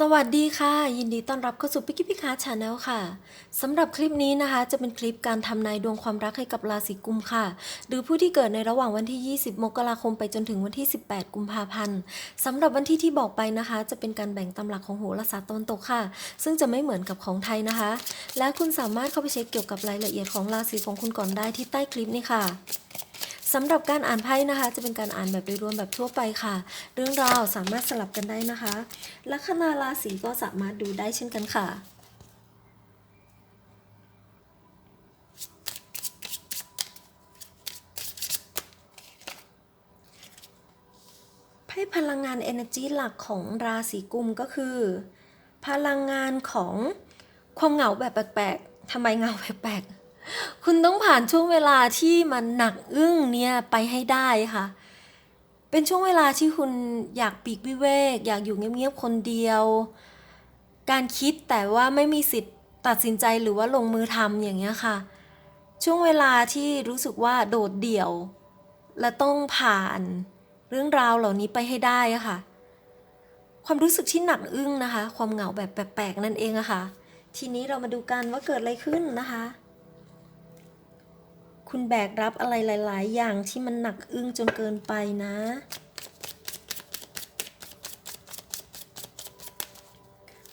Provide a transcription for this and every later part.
สวัสดีค่ะ ยินดีต้อนรับเข้าสู่พิกิพิคาชาแนลค่ะสำหรับคลิปนี้นะคะ จะเป็นคลิปการทำนายดวงความรักให้กับราศีกุมค่ะ หรือผู้ที่เกิดในระหว่างวันที่ 20 มกราคมไปจนถึงวันที่ 18 กุมภาพันธ์สำหรับวันที่ที่บอกไปนะคะ จะเป็นการแบ่งตำหลักของโหราศาสตร์ตะวันตกค่ะ ซึ่งจะไม่เหมือนกับของไทยนะคะ และคุณสามารถเข้าไปเช็คเกี่ยวกับรายละเอียดของราศีของคุณก่อนได้ที่ใต้คลิปนี้ค่ะ สำหรับการอ่านไพ่นะคะ จะเป็นการอ่านแบบโดยรวมแบบทั่วไปค่ะ เรื่องราวสามารถสลับกันได้นะคะ ลัคนาราศีก็สามารถดูได้เช่นกันค่ะไพ่พลังงาน energy หลักของราศีกุมก็คือ พลังงานของความเหงาแบบแปลกๆทำไมเหงาแปลกๆ คุณต้องผ่านช่วงเวลาที่มันหนักอึ้งเนี่ยไปให้ได้ค่ะ เป็นช่วงเวลาที่คุณอยากปีกวิเวก อยากอยู่เงียบๆคนเดียว การคิดแต่ว่าไม่มีสิทธิ์ตัดสินใจหรือว่าลงมือทำอย่างเงี้ยค่ะ ช่วงเวลาที่รู้สึกว่าโดดเดี่ยว และต้องผ่านเรื่องราวเหล่านี้ไปให้ได้ค่ะ ความรู้สึกที่หนักอึ้งนะคะ ความเหงาแบบแปลกๆนั่นเองอะค่ะ ทีนี้เรามาดูกันว่าเกิดอะไรขึ้นนะคะ คุณแบกรับอะไรหลาย ๆ อย่างที่มันหนักอึ้งจนเกินไปนะ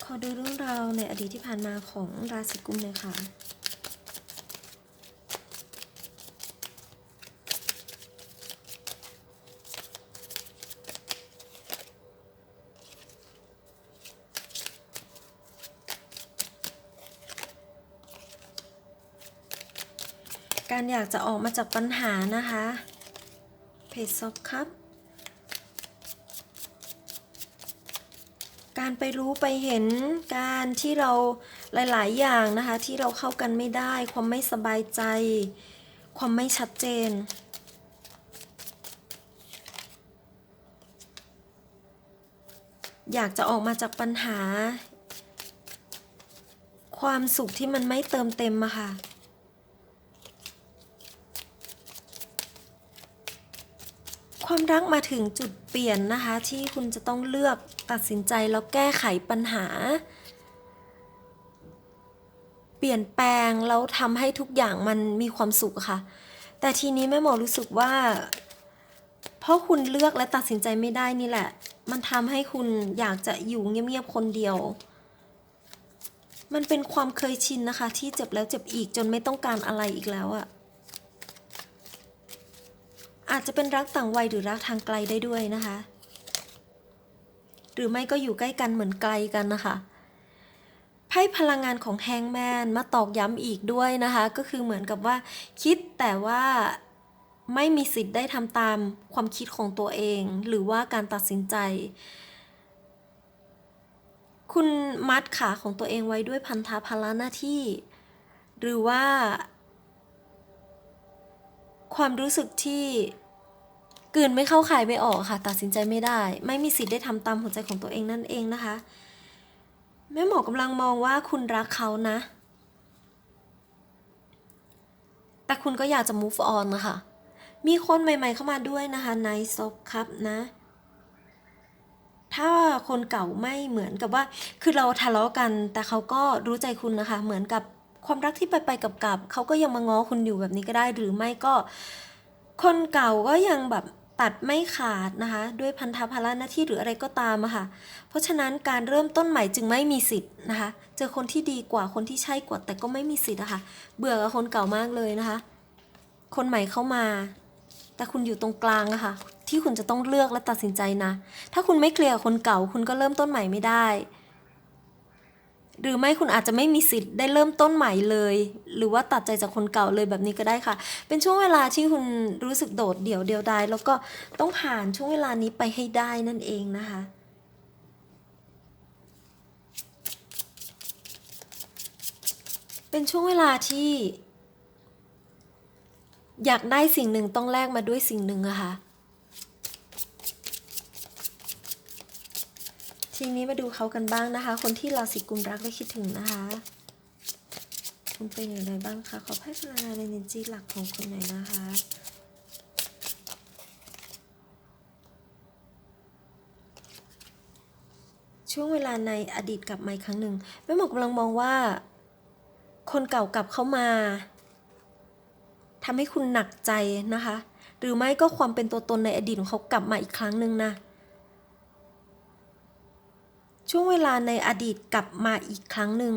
ขอดูเรื่องราวในอดีตที่ผ่านมาของราศีกุมหน่อยค่ะ การอยากจะออกมาจากปัญหานะคะเพจซอบครับ การไปรู้ไปเห็นการที่เราหลาย ๆ อย่างนะคะ ที่เราเข้ากันไม่ได้ ความไม่สบายใจ ความไม่ชัดเจนอยากจะออกมาจากปัญหา ความสุขที่มันไม่เติมเต็มอะค่ะ ความรักมาถึงจุดเปลี่ยนนะคะ ที่คุณจะต้องเลือกตัดสินใจแล้วแก้ไขปัญหา เปลี่ยนแปลงแล้วทำให้ทุกอย่างมันมีความสุขค่ะ แต่ทีนี้แม่หมอรู้สึกว่า เพราะคุณเลือกและตัดสินใจไม่ได้นี่แหละ มันทำให้คุณอยากจะอยู่เงียบๆคนเดียว มันเป็นความเคยชินนะคะ ที่เจ็บแล้วเจ็บอีกจนไม่ต้องการอะไรอีกแล้วอะ อาจจะเป็นรักต่างวัยหรือรักทางไกลได้ด้วยนะคะ หรือไม่ก็อยู่ใกล้กันเหมือนไกลกันนะคะไพ่พลังงานของแฮงแมนมาตอกย้ำอีกด้วยนะคะ ก็คือเหมือนกับว่า คิดแต่ว่าไม่มีสิทธิ์ได้ทำตามความคิดของตัวเอง หรือว่าการตัดสินใจ คุณมัดขาของตัวเองไว้ด้วยพันธะภาระหน้าที่ หรือว่า ความรู้สึกที่กลืนไม่เข้าขายไม่ออกค่ะ ตัดสินใจไม่ได้ ไม่มีสิทธิ์ได้ทำตามหัวใจของตัวเองนั่นเองนะคะ แม่หมอกำลังมองว่าคุณรักเขานะ แต่คุณก็อยากจะ move on นะคะมีคนใหม่ ๆ เข้ามาด้วยนะคะในซบครับนะ ถ้าคนเก่าไม่เหมือนกับว่า คือเราทะเลาะกัน แต่เขาก็รู้ใจคุณนะคะ เหมือนกับ ความรักที่ไปไปกับกับเขาก็ยังมาง้อคุณอยู่แบบนี้ก็ได้ หรือไม่ก็คนเก่าก็ยังแบบตัดไม่ขาดนะคะ ด้วยพันธภาระหน้าที่หรืออะไรก็ตามอะค่ะ เพราะฉะนั้นการเริ่มต้นใหม่จึงไม่มีสิทธิ์นะคะ เจอคนที่ดีกว่าคนที่ใช่กว่าแต่ก็ไม่มีสิทธิ์อะค่ะ เบื่อกับคนเก่ามากเลยนะคะ คนใหม่เข้ามา แต่คุณอยู่ตรงกลางอะค่ะ ที่คุณจะต้องเลือกและตัดสินใจนะ ถ้าคุณไม่เคลียร์คนเก่า คุณก็เริ่มต้นใหม่ไม่ได้ หรือไม่คุณอาจจะไม่มีสิทธิ์ได้เริ่มต้นใหม่เลย หรือว่าตัดใจจากคนเก่าเลยแบบนี้ก็ได้ค่ะ เป็นช่วงเวลาที่คุณรู้สึกโดดเดี่ยวเดียวดายแล้วก็ต้องผ่านช่วงเวลานี้ไปให้ได้นั่นเองนะคะเป็นช่วงเวลาที่ อยากได้สิ่งหนึ่งต้องแลกมาด้วยสิ่งหนึ่งอะค่ะ ทีนี้มาดูเขากันบ้างนะคะ คนที่ราศีกุมรักและคิดถึงนะคะ คุณเป็นอย่างไรบ้างคะขอไพ่พลังงานในเนจีหลักของคุณหน่อยนะคะชช่วงเวลาในอดีตกลับมาอีกครั้งหนึ่งแม่หมอกำลังมองว่า คนเก่ากลับเข้ามาทำให้คุณหนักใจนะคะ หรือไม่ก็ความเป็นตัวตนในอดีตของเขากลับมาอีกครั้งหนึ่งนะ ช่วงเวลาในอดีตกลับมาอีกครั้งหนึ่ง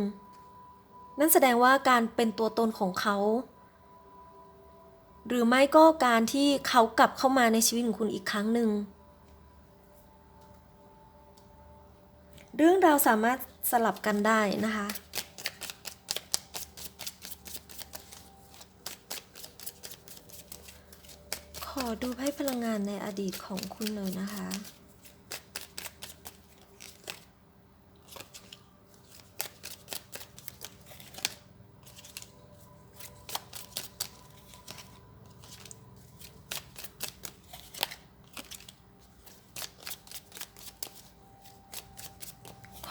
นั่นแสดงว่าการเป็นตัวตนของเขา หรือไม่ก็การที่เขากลับเข้ามาในชีวิตของคุณอีกครั้งหนึ่ง เรื่องราวสามารถสลับกันได้นะคะขอดูไพ่พลังงานในอดีตของคุณหน่อยนะคะ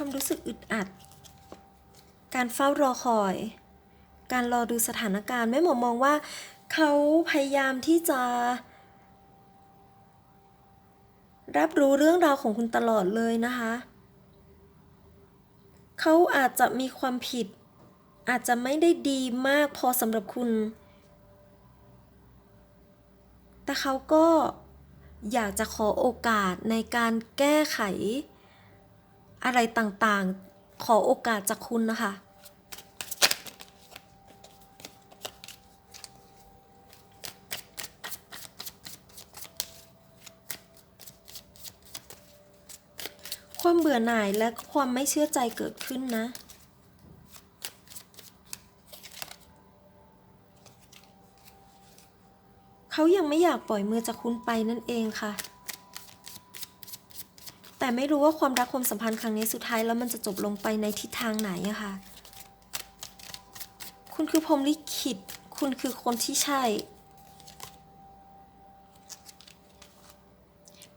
ความรู้สึกอึดอัด การเฝ้ารอคอย การรอดูสถานการณ์แม่หมอมองว่าเขาพยายามที่จะรับรู้เรื่องราวของคุณตลอดเลยนะคะ เขาอาจจะมีความผิด อาจจะไม่ได้ดีมากพอสำหรับคุณ แต่เขาก็อยากจะขอโอกาสในการแก้ไข อะไรต่างๆ ขอโอกาสจากคุณนะคะ ความเบื่อหน่ายและความไม่เชื่อใจเกิดขึ้นนะเขายังไม่อยากปล่อยมือจากคุณไปนั่นเองค่ะ แต่ไม่รู้ว่าความรักความสัมพันธ์ครั้งนี้สุดท้ายแล้วมันจะจบลงไปในทิศทางไหนอะค่ะ คุณคือพรมลิขิต คุณคือคนที่ใช่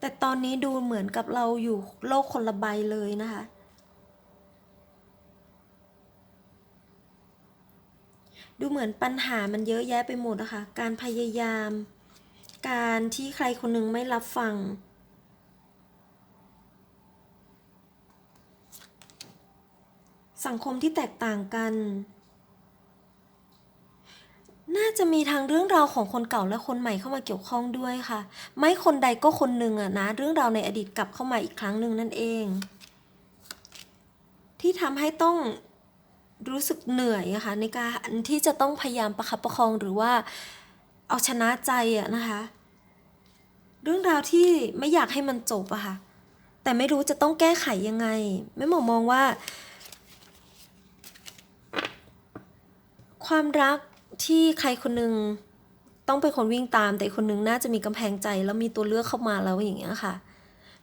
แต่ตอนนี้ดูเหมือนกับเราอยู่โลกคนละใบเลยนะคะดูเหมือนปัญหามันเยอะแยะไปหมดนะคะ การพยายาม การที่ใครคนหนึงไม่รับฟัง สังคมที่แตกต่างกัน น่าจะมีทางเรื่องราวของคนเก่าและคนใหม่เข้ามาเกี่ยวข้องด้วยค่ะ ไม่คนใดก็คนหนึ่งอะนะ เรื่องราวในอดีตกลับเข้ามาอีกครั้งหนึ่งนั่นเอง ที่ทำให้ต้องรู้สึกเหนื่อยอะค่ะในการที่จะต้องพยายามประคับประคองหรือว่าเอาชนะใจอะนะคะ เรื่องราวที่ไม่อยากให้มันจบอะค่ะแต่ไม่รู้จะต้องแก้ไขยังไง ไม่หมอมองว่า ความรักที่ใครคนหนึ่งต้องเป็นคนวิ่งตาม แต่คนหนึงน่าจะมีกำแพงใจแล้วมีตัวเลือกเข้ามาแล้วอย่างเงี้ยค่ะ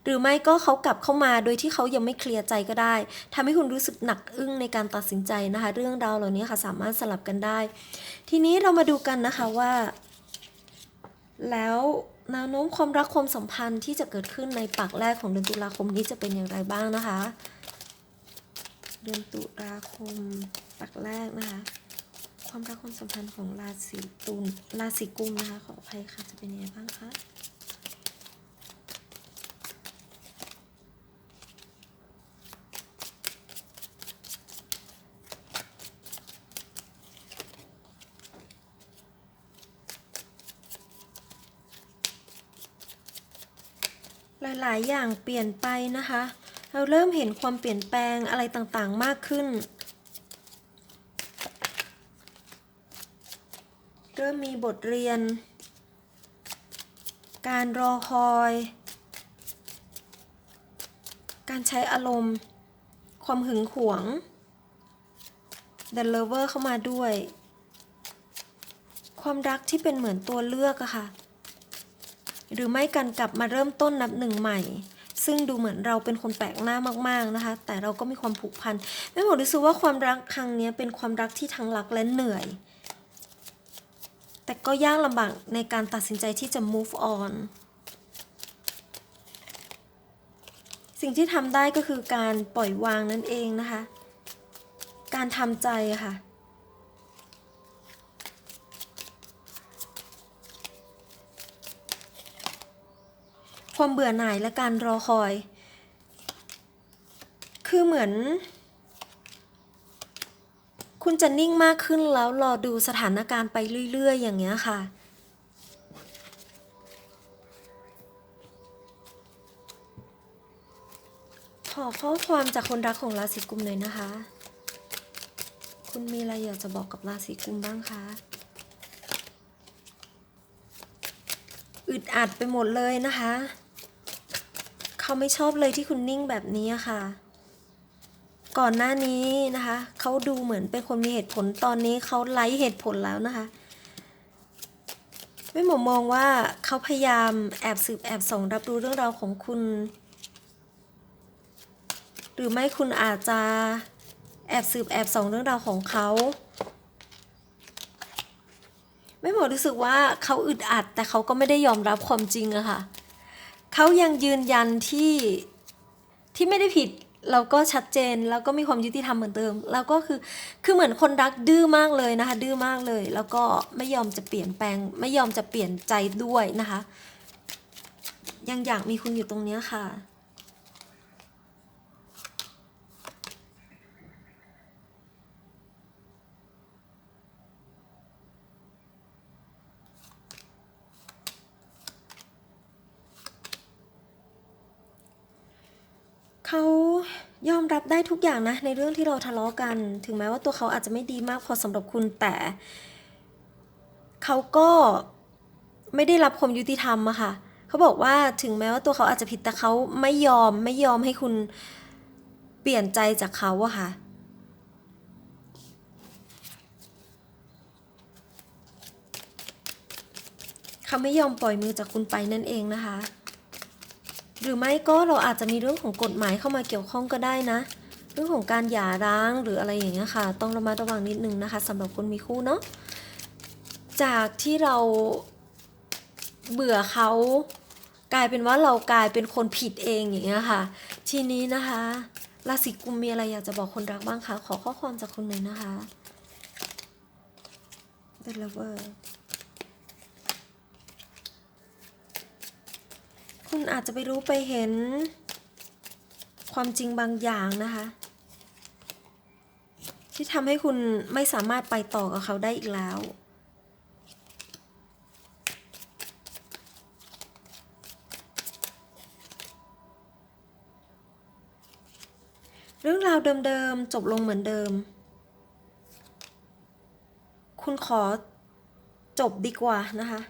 หรือไม่ก็เขากลับเข้ามาโดยที่เขายังไม่เคลียร์ใจก็ได้ทำให้คุณรู้สึกหนักอึ้งในการตัดสินใจนะคะ เรื่องราวเหล่านี้ค่ะสามารถสลับกันได้ ทีนี้เรามาดูกันนะคะว่า แล้วแนวโน้มความรักความสัมพันธ์ที่จะเกิดขึ้นในปักแรกของเดือนตุลาคมนี้จะเป็นอย่างไรบ้างนะคะ เดือนตุลาคมปักแรกนะคะ ความรักความสัมพันธ์ของราศีตุลราศีกุมนะคะขออภัยค่ะจะเป็นยังไงบ้างคะหลาย ๆ อย่างเปลี่ยนไปนะคะ เราเริ่มเห็นความเปลี่ยนแปลงอะไรต่างๆ มากขึ้น เริ่ มีบทเรียน การรอคอย การใช้อารมณ์ ความหึงหวง The Lover เข้ามาด้วย ความรักที่เป็นเหมือนตัวเลือกอะค่ะ หรือไม่กันกลับมาเริ่มต้นนับหนึ่งใหม่ซึ่งดูเหมือนเราเป็นคนแปลกหน้ามาก ๆนะคะ แต่เราก็มีความผูกพันแม่หมอรู้สึกว่าความรักครั้งนี้เป็นความรักที่ทั้งรักและเหนื่อย แต่ก็ยากลำบากในการตัดสินใจที่จะ move on สิ่งที่ทำได้ก็คือการปล่อยวางนั่นเองนะคะ การทำใจค่ะ ความเบื่อหน่ายและการรอคอย คือเหมือน คุณจะนิ่งมากขึ้นแล้วรอดูสถานการณ์ไปเรื่อย ๆ อย่างเงี้ยค่ะ ขอข้อความจากคนรักของราศีกุมหน่อยนะคะ คุณมีอะไรอยากจะบอกกับราศีกุมบ้างคะ อึดอัดไปหมดเลยนะคะ เขาไม่ชอบเลยที่คุณนิ่งแบบนี้ค่ะ ก่อนหน้านี้นะคะเขาดูเหมือนเป็นคนมีเหตุผลตอนนี้เขาไร้เหตุผลแล้วนะคะไม่หมอมองว่าเขาพยายามแอบสืบแอบส่องรับรู้เรื่องราวของคุณ หรือไม่คุณอาจจะแอบสืบแอบส่องเรื่องราวของเขาไม่หมอรู้สึกว่าเขาอึดอัดแต่เขาก็ไม่ได้ยอมรับความจริงอะค่ะเขายังยืนยันที่ที่ไม่ได้ผิด เราก็ชัดเจนแล้วก็มีความยุติธรรมเหมือนเดิมแล้วก็คือคือเหมือนคนรักดื้อมากเลยนะคะ ดื้อมากเลย แล้วก็ไม่ยอมจะเปลี่ยนแปลง ไม่ยอมจะเปลี่ยนใจด้วยนะคะ ยังอยากมีคุณอยู่ตรงเนี้ค่ะ เขายอ มรับได้ทุกอย่างนะในเรื่องที่เราทะเลาะกัน ถึงแม้ว่าตัวเขาอาจจะไม่ดีมากพอสำหรับคุณแต่เขาก็ไม่ได้รับความยุติธรรมอะค่ะเขาบอกว่าถึงแม้ว่าตัวเขาอาจจะผิดแต่เขาไม่ยอมไม่ยอมให้คุณเปลี่ยนใจจากเขาอะค่ะเขาไม่ยอมปล่อยมือจากคุณไปนั่นเองนะคะ หรือไม่ก็เราอาจจะมีเรื่องของกฎหมายเข้ามาเกี่ยวข้องก็ได้นะ เรื่องของการหย่าร้างหรืออะไรอย่างเงี้ยค่ะ ต้องระมัดระวังนิดนึงนะคะสำหรับคนมีคู่เนาะจากที่เราเบื่อเขากลายเป็นว่าเรากลายเป็นคนผิดเองอย่างเงี้ยค่ะ ทีนี้นะคะราศีกุมมีอะไรอยากจะบอกคนรักบ้างคะขอข้อความจากคุณหน่อยนะคะ The Lover คุณอาจจะไปรู้ไปเห็น ความจริงบางอย่างนะคะ ที่ทำให้คุณไม่สามารถไปต่อกับเขาได้อีกแล้วเรื่องราวเดิมๆ จบลงเหมือนเดิม คุณขอจบดีกว่านะคะ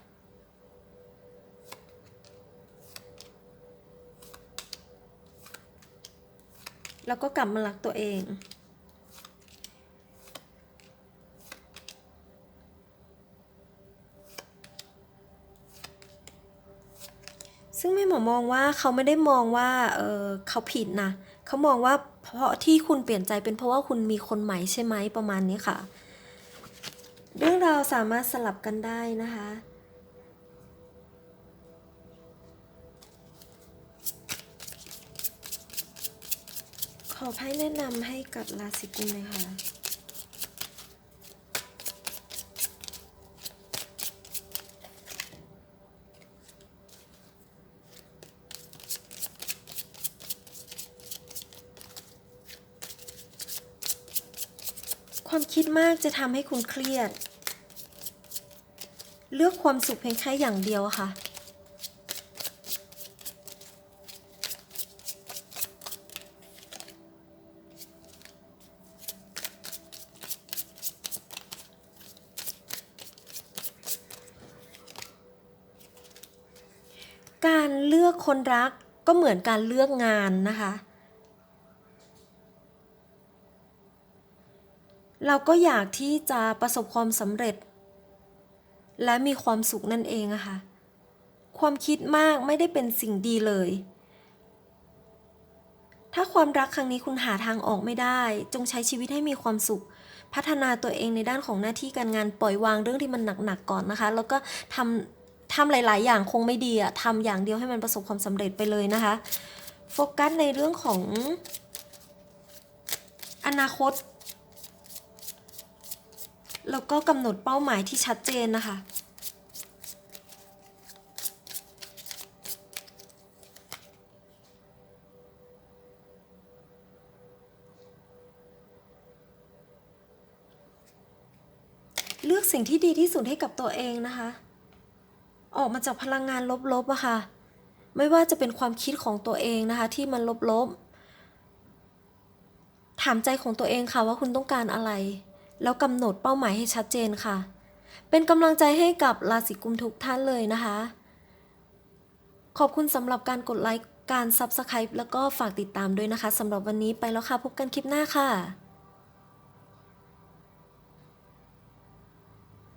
แล้วก็กลับมารักตัวเอง ซึ่งแม่หมอมองว่าเขาไม่ได้มองว่าเออเขาผิดนะ เขามองว่าเพราะที่คุณเปลี่ยนใจเป็นเพราะว่าคุณมีคนใหม่ใช่ไหมประมาณนี้ค่ะ เรื่องราวสามารถสลับกันได้นะคะ อไพ่แนะนำให้กับราศีกุมเลยค่ะความคิดมากจะทำให้คุณเครียด เลือกความสุขเพียงแค่อย่างเดียวค่ะ การเลือกคนรักก็เหมือนการเลือกงานนะคะ เราก็อยากที่จะประสบความสำเร็จ และมีความสุขนั่นเองอะค่ะ ความคิดมากไม่ได้เป็นสิ่งดีเลย ถ้าความรักครั้งนี้คุณหาทางออกไม่ได้ จงใช้ชีวิตให้มีความสุขพัฒนาตัวเองในด้านของหน้าที่การงานปล่อยวางเรื่องที่มันหนักๆก่อนนะคะ แล้วก็ทำ ทำหลาย ๆ อย่างคงไม่ดีอะทำอย่างเดียวให้มันประสบความสำเร็จไปเลยนะคะ โฟกัสในเรื่องของ อนาคต แล้วก็กำหนดเป้าหมายที่ชัดเจนนะคะเลือกสิ่งที่ดีที่สุดให้กับตัวเองนะคะ ออกมาจากพลังงานลบๆอะค่ะ ไม่ว่าจะเป็นความคิดของตัวเองนะคะ ที่มันลบๆ ถามใจของตัวเองค่ะว่าคุณต้องการอะไร แล้วกำหนดเป้าหมายให้ชัดเจนค่ะ เป็นกำลังใจให้กับราศีกุมทุกท่านเลยนะคะ ขอบคุณสำหรับการกดไลค์การ Subscribe แล้วก็ฝากติดตามด้วยนะคะสำหรับวันนี้ไปแล้วค่ะ พบกันคลิปหน้าค่ะ